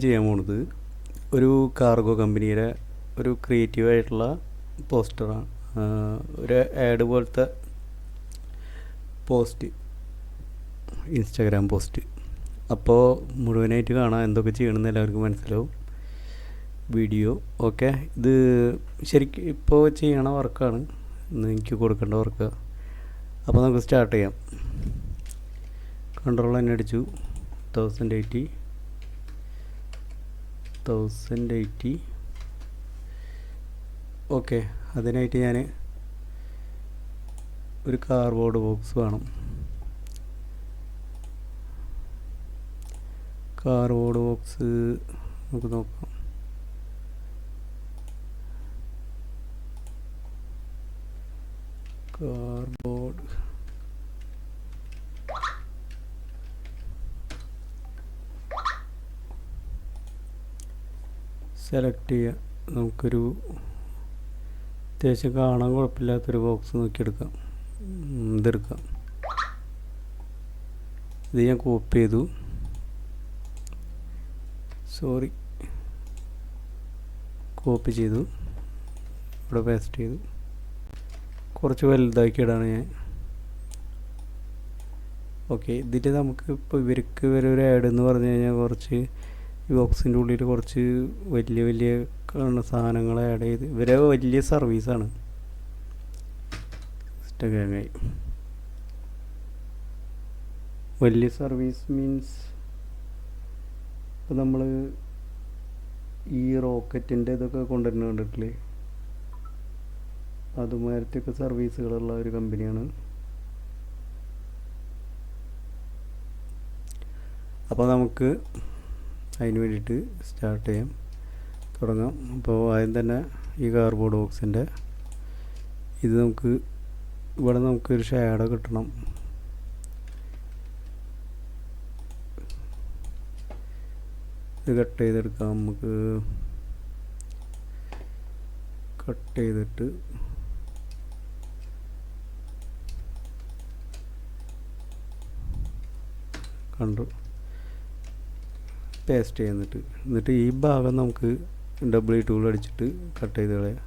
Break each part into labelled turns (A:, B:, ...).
A: ചെയ്യാൻ പോണത് ഒരു കാർഗോ കമ്പനിയുടെ ഒരു ക്രിയേറ്റീവായിട്ടുള്ള പോസ്റ്ററാണ് ഒരു ആഡ് പോലത്തെ പോസ്റ്റ് ഇൻസ്റ്റാഗ്രാം പോസ്റ്റ് അപ്പോൾ മുഴുവനായിട്ട് കാണാം എന്തൊക്കെ ചെയ്യണമെന്ന് എല്ലാവർക്കും മനസ്സിലാവും. വീഡിയോ ഓക്കെ ഇത് ശരിക്കും ഇപ്പോൾ ചെയ്യണ വർക്കാണ്. ഇന്ന് എനിക്ക് കൊടുക്കേണ്ട വർക്ക് അപ്പോൾ നമുക്ക് സ്റ്റാർട്ട് ചെയ്യാം. കൺട്രോൾ തന്നെ അടിച്ചു. Thousand eighty thousand eighty okay അതിനായിട്ട് ഞാൻ ഒരു കാർബോർഡ് ബോക്സ് വേണം. കാർബോർഡ് ബോക്സ് നമുക്ക് നോക്കാം. കാർബോർഡ് സെലക്ട് ചെയ്യുക നമുക്കൊരു അത്യാവശ്യം കാണാൻ കുഴപ്പമില്ലാത്തൊരു ബോക്സ് നോക്കിയെടുക്കാം. ഇതെടുക്കാം. ഇത് ഞാൻ കോപ്പി ചെയ്തു. സോറി കോപ്പി ചെയ്തു. ഇവിടെ പേസ്റ്റ് ചെയ്തു. കുറച്ച് വലുതാക്കിയിടാണ് ഞാൻ. ഓക്കെ ഇതിൽ നമുക്ക് ഇപ്പോൾ ഇവർക്ക് വരെ ഒരു ആഡ് എന്ന് പറഞ്ഞു കഴിഞ്ഞാൽ കുറച്ച് ഈ ബോക്സിന്റെ ഉള്ളിൽ കുറച്ച് വലിയ വലിയ സാധനങ്ങൾ ആഡ് ചെയ്ത് ഇവരെ വലിയ സർവീസാണ് ഇൻസ്റ്റഗ്രാമായി വലിയ സർവീസ് മീൻസ് ഇപ്പം നമ്മൾ ഈ റോക്കറ്റിന്റെ ഇതൊക്കെ കൊണ്ടുവരുന്ന കണ്ടിട്ടില്ലേ? അതുമാരത്തെയൊക്കെ സർവീസുകളുള്ള ഒരു കമ്പനിയാണ് അപ്പോൾ നമുക്ക് അതിന് വേണ്ടിയിട്ട് സ്റ്റാർട്ട് ചെയ്യാം. തുടങ്ങാം. അപ്പോൾ ആദ്യം തന്നെ ഈ കാർബോർഡ് ബോക്സിന്റെ ഇത് നമുക്ക് ഇവിടെ നമുക്കൊരു ഷാഡോ കിട്ടണം. ഇത് കട്ട് ചെയ്തെടുക്കാം. നമുക്ക് കട്ട് ചെയ്തിട്ട് കണ്ടു പേസ്റ്റ് ചെയ്യുന്നിട്ട് എന്നിട്ട് ഈ ഭാഗം നമുക്ക് ഡബിൾ ടൂൾ അടിച്ചിട്ട് കട്ട് ചെയ്ത് കളയാം.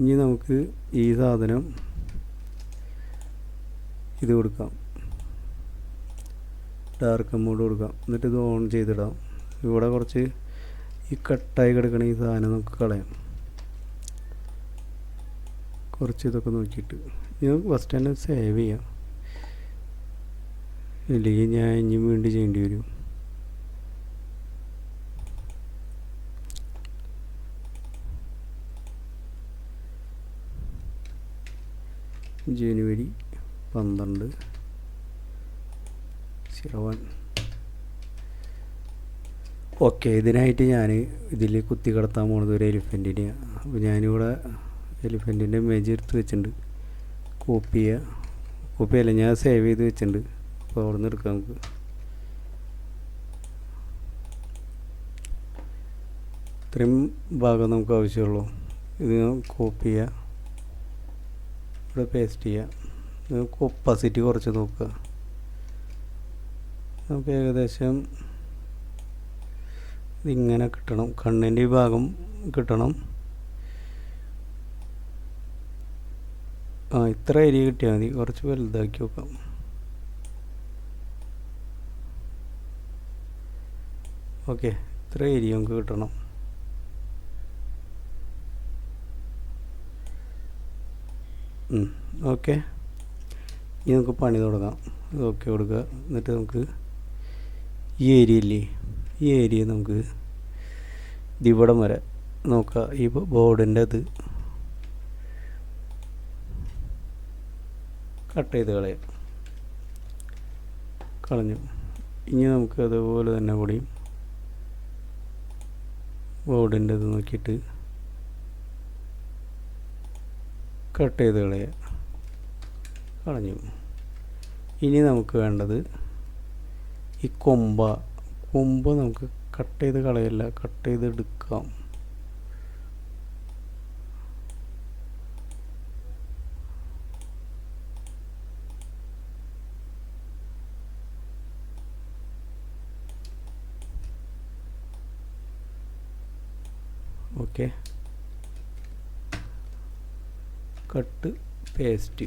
A: ഇനി നമുക്ക് ഈ സാധനം ഇത് കൊടുക്കാം. ഡാർക്ക് മോഡ് കൊടുക്കാം. എന്നിട്ട് ഇത് ഓൺ ചെയ്തിടാം. ഇവിടെ കുറച്ച് ഈ കട്ടായി കിടക്കണ ഈ സാധനം നമുക്ക് കളയാം. കുറച്ച് ഇതൊക്കെ നോക്കിയിട്ട്. ഞാൻ ഫസ്റ്റ് തന്നെ സേവ് ചെയ്യാം. ഇല്ലെങ്കിൽ ഞാൻ ഇനിയും വീണ്ടും ചെയ്യേണ്ടി വരും. ജനുവരി പന്ത്രണ്ട്. സീറോ വൺ ഓക്കെ ഇതിനായിട്ട് ഞാൻ ഇതിൽ കുത്തി കടത്താൻ പോണത് ഒരു എലിഫന്റിനെ അപ്പോൾ ഞാനിവിടെ എലിഫന്റിന്റെ മേജ് എടുത്ത് വെച്ചിട്ടുണ്ട്. കോപ്പി ചെയ്യുക കോപ്പി അല്ല ഞാൻ സേവ് ചെയ്ത് വെച്ചിട്ടുണ്ട്. അപ്പോൾ അവിടെ നിന്ന് എടുക്കാം നമുക്ക്. ഇത്രയും ഭാഗം നമുക്ക് ആവശ്യമുള്ളൂ. ഇത് കോപ്പി ചെയ്യുക ഇവിടെ പേസ്റ്റ് ചെയ്യാം. നമുക്ക് ഒപ്പാസിറ്റി കുറച്ച് നോക്കുക. നമുക്ക് ഏകദേശം ഇതിങ്ങനെ കിട്ടണം. കണ്ണിന്റെ ഈ ഭാഗം കിട്ടണം. ആ ഇത്ര ഏരിയ കിട്ടിയാൽ മതി. കുറച്ച് വലുതാക്കി നോക്കാം. ഓക്കെ ഇത്ര ഏരിയ നമുക്ക് കിട്ടണം. ഓക്കെ. ഇനി നമുക്ക് പണി തുടങ്ങാം. ഇത് ഓക്കെ കൊടുക്കുക. എന്നിട്ട് നമുക്ക് ഈ ഏരിയ ഇല്ലേ ഈ ഏരിയ നമുക്ക് ഇതിവിടം വരെ നോക്കുക ഈ ബോർഡിന്റെ അത് കട്ട് ചെയ്ത് കളയാം. കളഞ്ഞു. ഇനി നമുക്ക് അതുപോലെ തന്നെ കൂടി ബോർഡിന്റെ ഇത് നോക്കിയിട്ട് കട്ട് ചെയ്ത് കളയുക കളഞ്ഞു. ഇനി നമുക്ക് വേണ്ടത് ഈ കൊമ്പ. കൊമ്പ് നമുക്ക് കട്ട് ചെയ്ത് കളയല്ല കട്ട് ചെയ്ത് എടുക്കാം ഓക്കെ കട്ട് പേസ്റ്റ്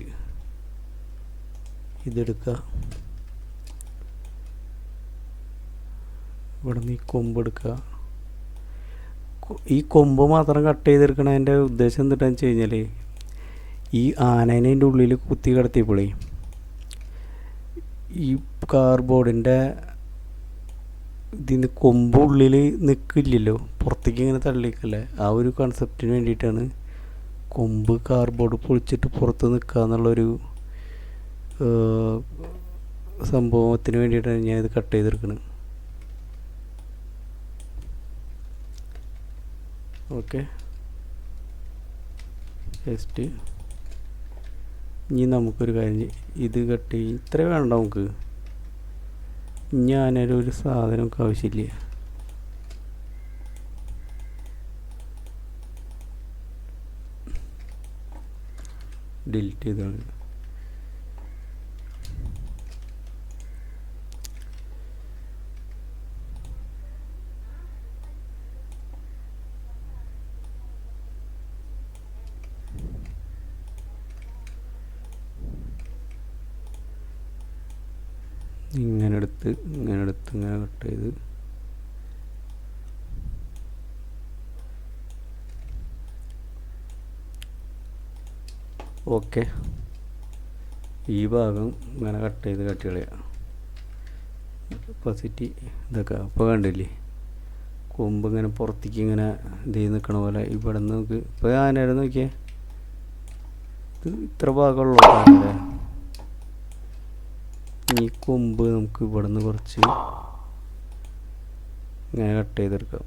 A: ഇതെടുക്കുക. ഇവിടെ നിന്ന് ഈ കൊമ്പ് എടുക്കുക. ഈ കൊമ്പ് മാത്രം കട്ട് ചെയ്തെടുക്കണതിന്റെ ഉദ്ദേശം എന്തിട്ടാന്ന് വെച്ച് കഴിഞ്ഞാൽ ഈ ആനേനെ അതിന്റെ ഉള്ളിൽ കുത്തി കിടത്തിയപ്പോഴേ ഈ കാർബോർഡിന്റെ ഇതിന് കൊമ്പ് ഉള്ളിൽ നിൽക്കില്ലല്ലോ പുറത്തേക്ക് ഇങ്ങനെ തള്ളിക്കല്ലേ ആ ഒരു കൺസെപ്റ്റിന് വേണ്ടിയിട്ടാണ് കൊമ്പ് കാർബോർഡ് പൊളിച്ചിട്ട് പുറത്ത് നിൽക്കുക എന്നുള്ളൊരു സംഭവത്തിന് വേണ്ടിയിട്ടാണ് ഞാനിത് കട്ട് ചെയ്തെടുക്കുന്നത് ഓക്കെ ജസ്റ്റ് ഇനി നമുക്കൊരു കാര്യം. ഇത് കട്ട് ചെയ്യും ഇത്ര വേണ്ട നമുക്ക്? ഞാനൊരു സാധനമൊക്കെ ആവശ്യമില്ല? ഡിലീറ്റ് ചെയ്ത് ഇങ്ങനെ എടുത്ത് ഇങ്ങനെ എടുത്ത് ഇങ്ങനെ കട്ട് ചെയ്ത്. ഓക്കെ. ഈ ഭാഗം ഇങ്ങനെ കട്ട് ചെയ്ത് കട്ട് കളയാം പസിറ്റി ഇതൊക്കെ. അപ്പോൾ കണ്ടില്ലേ? കൊമ്പ് ഇങ്ങനെ പുറത്തേക്ക് ഇങ്ങനെ ഇത് നിൽക്കണ പോലെ ഇവിടെ നിന്ന് നമുക്ക് ഇപ്പോൾ ആനായിരുന്നു നോക്കിയേ. ഇത് ഇത്ര ഭാഗമുള്ളൂ ഈ കൊമ്പ് നമുക്ക് ഇവിടെ നിന്ന് കുറച്ച് ഇങ്ങനെ കട്ട് ചെയ്തെടുക്കാം.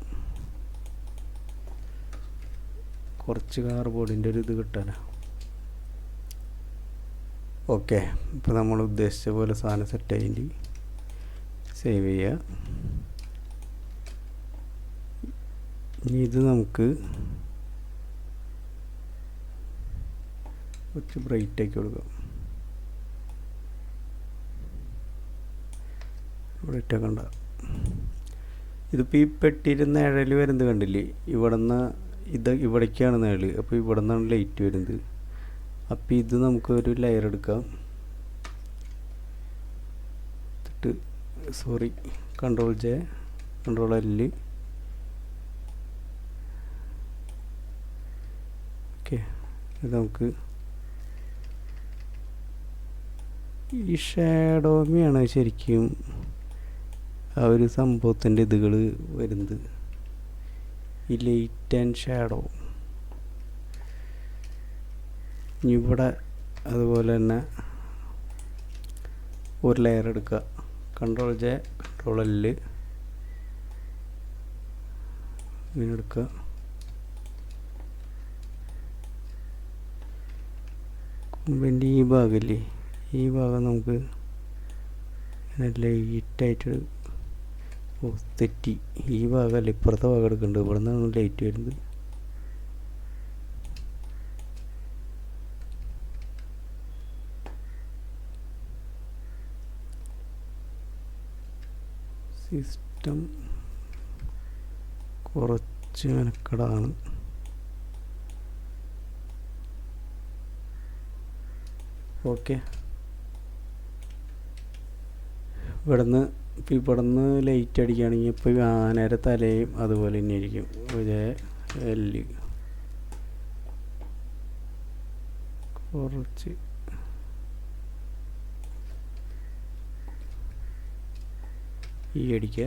A: കുറച്ച് കാർബോർഡിന്റെ ഒരു ഇത് കിട്ടാനാ. ഓക്കെ. ഇപ്പോൾ നമ്മൾ ഉദ്ദേശിച്ച പോലെ സാധനം സെറ്റ് ആയിട്ട് സേവ് ചെയ്യുക ഇനി ഇത് നമുക്ക് കുറച്ച് ബ്രൈറ്റ് ആക്കി കൊടുക്കാം. ബ്രൈറ്റ് ആക്കണ്ട ഇതിപ്പോൾ ഈ പെട്ടിയുടെ നിഴൽ വരുന്നത് കണ്ടില്ലേ? ഇവിടെ നിന്ന് ഇത് ഇവിടേക്കാണ് നിഴൽ അപ്പോൾ ഇവിടെ നിന്നാണ് ലൈറ്റ് വരുന്നത്. അപ്പോൾ ഇത് നമുക്ക് ഒരു ലെയർ എടുക്കാം. എന്നിട്ട് sorry control J control L okay ഇത് നമുക്ക് ഈ ഷാഡോമിയാണ് ശരിക്കും ആ ഒരു സംഭവത്തിന്റെ ഇതുകൾ വരുന്നത്. ഈ ലൈറ്റ് ആൻഡ് ഷാഡോ ഇവിടെ അതുപോലെ തന്നെ ഒരു ലെയർ എടുക്കുക. കൺട്രോൾ ജെ കൺട്രോൾ എല്ല് ഇങ്ങനെ എടുക്കുക. കൊമ്പിന്റെ ഈ ഭാഗമില്ലേ? ഈ ഭാഗം നമുക്ക് ലൈറ്റായിട്ട് തെറ്റി. ഈ ഭാഗമല്ല ഇപ്പുറത്തെ ഭാഗം എടുക്കുന്നുണ്ട്. ഇവിടെ നിന്നാണ് ലൈറ്റ് വരുന്നത്. സിസ്റ്റം കുറച്ച് മെനക്കടാണ്. ഓക്കെ. ഇവിടുന്ന് ഇപ്പോൾ ഇവിടുന്ന് ലൈറ്റ് അടിക്കുകയാണെങ്കിൽ ഇപ്പോൾ ഈ ആനയുടെ തലയും അതുപോലെ തന്നെ ആയിരിക്കും. ഇതേ എല്ല് കുറച്ച് ഈ അടിക്കുക.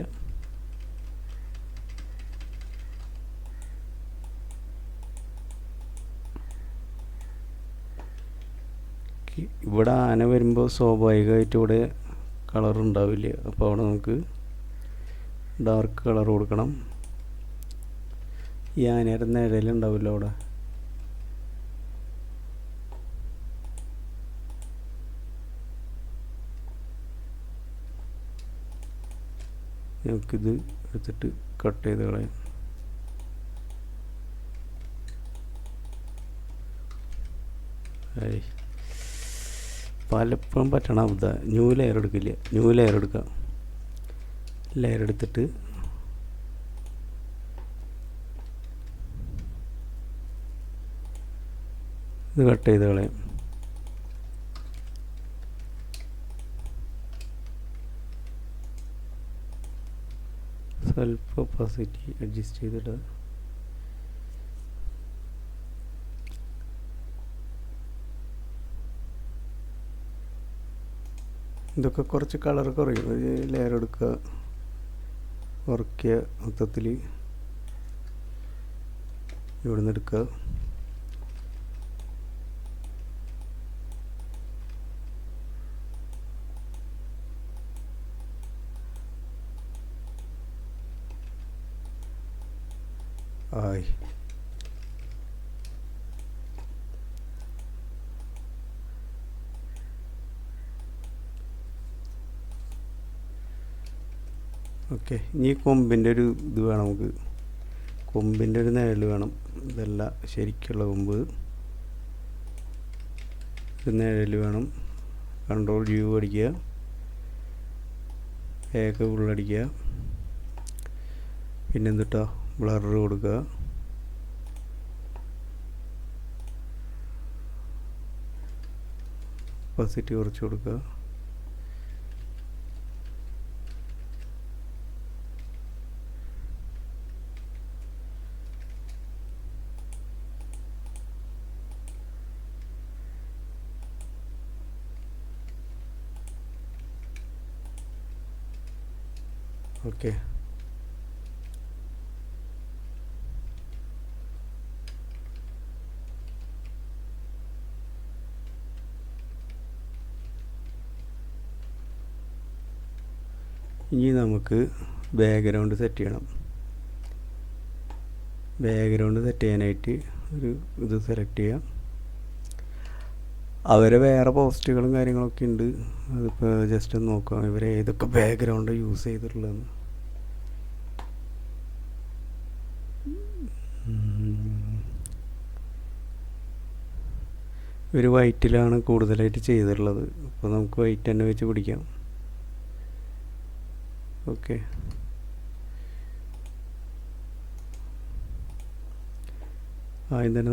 A: ഇവിടെ ആന വരുമ്പോൾ സ്വാഭാവികമായിട്ട് ഇവിടെ കളർ ഉണ്ടാവില്ല. അപ്പോൾ അവിടെ നമുക്ക് ഡാർക്ക് കളർ കൊടുക്കണം. ഈ ആനയുടെ നിഴലുണ്ടാവില്ല അവിടെ. നമുക്കിത് എടുത്തിട്ട് കട്ട് ചെയ്ത് കളയാം. പലപ്പോഴും പറ്റണ ബുദ്ധ ന്യൂ ലെയർ എടുക്കില്ല. ന്യൂ ലെയർ എടുക്കാം. ലെയർ എടുത്തിട്ട് ഇത് കട്ട് ചെയ്ത് കളയാം. സെൽഫ് ഒപ്പാസിറ്റി അഡ്ജസ്റ്റ് ചെയ്തിട്ട്. ഇതൊക്കെ കുറച്ച് കളർ കുറയും. ഒരു ലെയർ എടുക്കുക ഉറക്കിയ മൊത്തത്തിൽ ഇവിടുന്ന് എടുക്കുക. ഓക്കെ. ഇനി കൊമ്പിന്റെ ഒരു ഇത് വേണം നമുക്ക്. കൊമ്പിന്റെ ഒരു നിഴൽ വേണം. ഇതല്ല ശരിക്കുള്ള കൊമ്പ്. ഒരു നിഴൽ വേണം. കൺട്രോൾ യു അടിക്കുക. ഏക്ക് ഉള്ളടിക്കുക പിന്നെ എന്തിട്ടാ ബ്ലർ കൊടുക്കുക. ഒപ്പാസിറ്റി കുറച്ച് കൊടുക്കുക. ഓക്കെ ഇനി നമുക്ക് ബാക്ക്ഗ്രൗണ്ട് സെറ്റ് ചെയ്യണം. ബാക്ക്ഗ്രൗണ്ട് സെറ്റ് ചെയ്യാനായിട്ട് ഒരു ഇത് സെലക്ട് ചെയ്യാം. അവരെ വേറെ പോസ്റ്റുകളും കാര്യങ്ങളൊക്കെ ഉണ്ട്. അതിപ്പോൾ ജസ്റ്റ് ഒന്ന് നോക്കാം. ഇവർ ഏതൊക്കെ ബാക്ക്ഗ്രൗണ്ട് യൂസ് ചെയ്തിട്ടുള്ളതെന്ന്. ഇവർ വൈറ്റിലാണ് കൂടുതലായിട്ട് ചെയ്തിട്ടുള്ളത്. അപ്പോൾ നമുക്ക് വൈറ്റ് തന്നെ വെച്ച് പിടിക്കാം. ഓക്കെ. ആദ്യം തന്നെ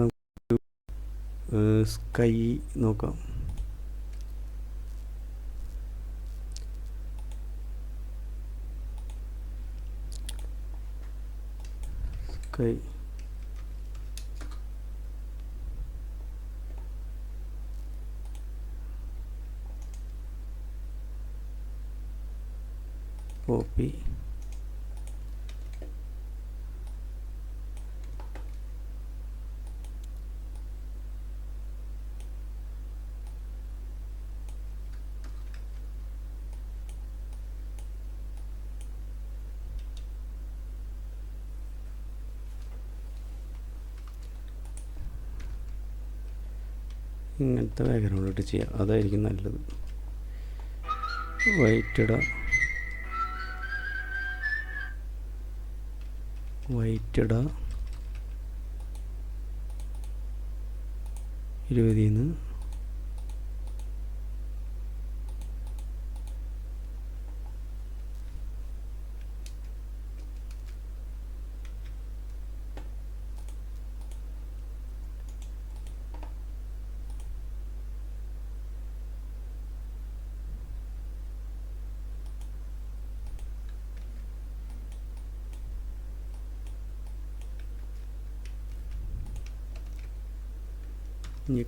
A: നമുക്ക് സ്കൈ നോക്കാം സ്കൈ ഇങ്ങനത്തെ ബാക്ക്ഗ്രൗണ്ടിട്ട് ചെയ്യാം. അതായിരിക്കും നല്ലത്. വൈറ്റ് ഇടാം വൈറ്റ് ഇടാം ഇരുപതിൽ നിന്ന് ഇനി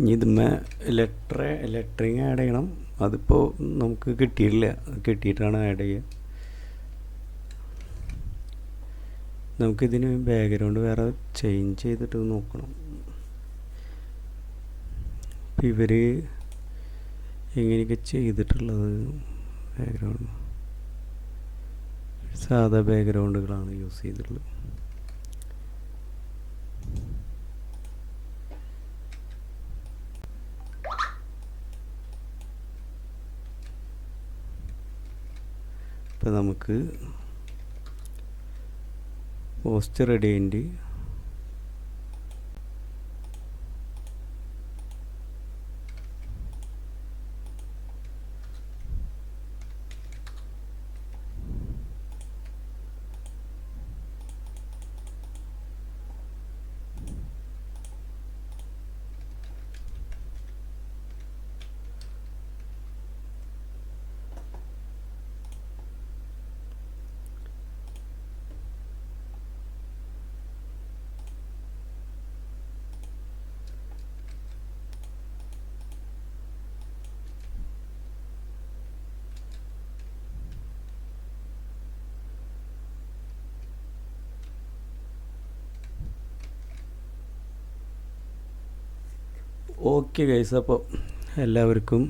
A: ഇനി ഇതുമ്മേ ലെറ്റർ ലെറ്ററിങ് ആഡ് ചെയ്യണം. അതിപ്പോൾ നമുക്ക് കിട്ടിയിട്ടില്ല. കിട്ടിയിട്ടാണ് ആഡ് ചെയ്യുക നമുക്കിതിന് ബാക്ക്ഗ്രൗണ്ട് വേറെ ചേഞ്ച് ചെയ്തിട്ട് നോക്കണം. അപ്പം ഇവർ എങ്ങനെയൊക്കെ ചെയ്തിട്ടുള്ളത് ബാക്ക്ഗ്രൗണ്ട് സാധാ ബാക്ക്ഗ്രൗണ്ടുകളാണ് യൂസ് ചെയ്തിട്ടുള്ളത്. ഇപ്പം നമുക്ക് പോസ്റ്റ് റെഡി ഓക്കെ ഗൈസ് അപ്പോൾ എല്ലാവർക്കും